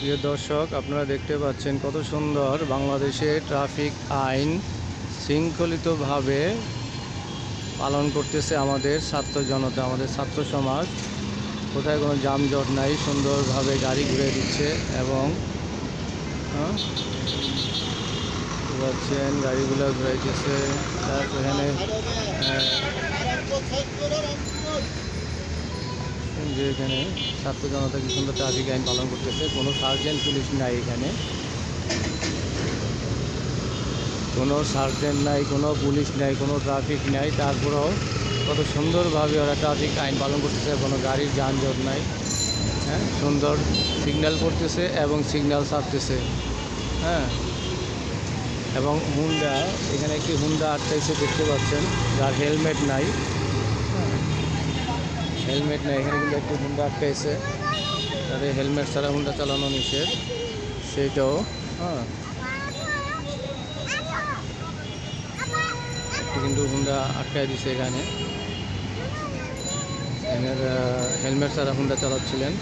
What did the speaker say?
প্রিয় দর্শক আপনারা দেখতে পাচ্ছেন কত সুন্দর বাংলাদেশে ট্রাফিক আইন শৃঙ্খলিতভাবে পালন করতেছে আমাদের ছাত্র জনতা আমাদের ছাত্র সমাজ। কোথায় কোনো যানজট নাই সুন্দরভাবে গাড়ি ঘুরে দিচ্ছে এবং হ্যাঁ, পাচ্ছেন গাড়িগুলো ঘুরাইতেছে। তারপর এখানে যে এখানে ছাত্র জনতা কি সুন্দর ট্রাফিক আইন পালন করতেছে, কোনো সার্জেন্ট পুলিশ নাই এখানে। কোনো সার্জেন্ট নাই, কোনো পুলিশ নাই, কোনো ট্রাফিক নাই। তারপরেও কত সুন্দরভাবে ওরা ট্রাফিক আইন পালন করতেছে, কোনো গাড়ির যানজট নাই। হ্যাঁ সুন্দর সিগন্যাল করতেছে এবং সিগন্যাল ছাড়তেছে। হ্যাঁ এবং হুন্ডা, এখানে একটি হুন্ডা আটকাইছে, দেখতে পাচ্ছেন। যার হেলমেট নাই। হেলমেট নেই। এখানে কিন্তু একটি হুন্ডা আটকাইছে তাদের হেলমেট ছাড়া হুন্ডা চালানো নিষেধ। সেইটাও হ্যাঁ। কিন্তু হুন্ডা আটকাই দিছে এখানে। এনার হেলমেট ছাড়া হুন্ডা চালাচ্ছিলেন।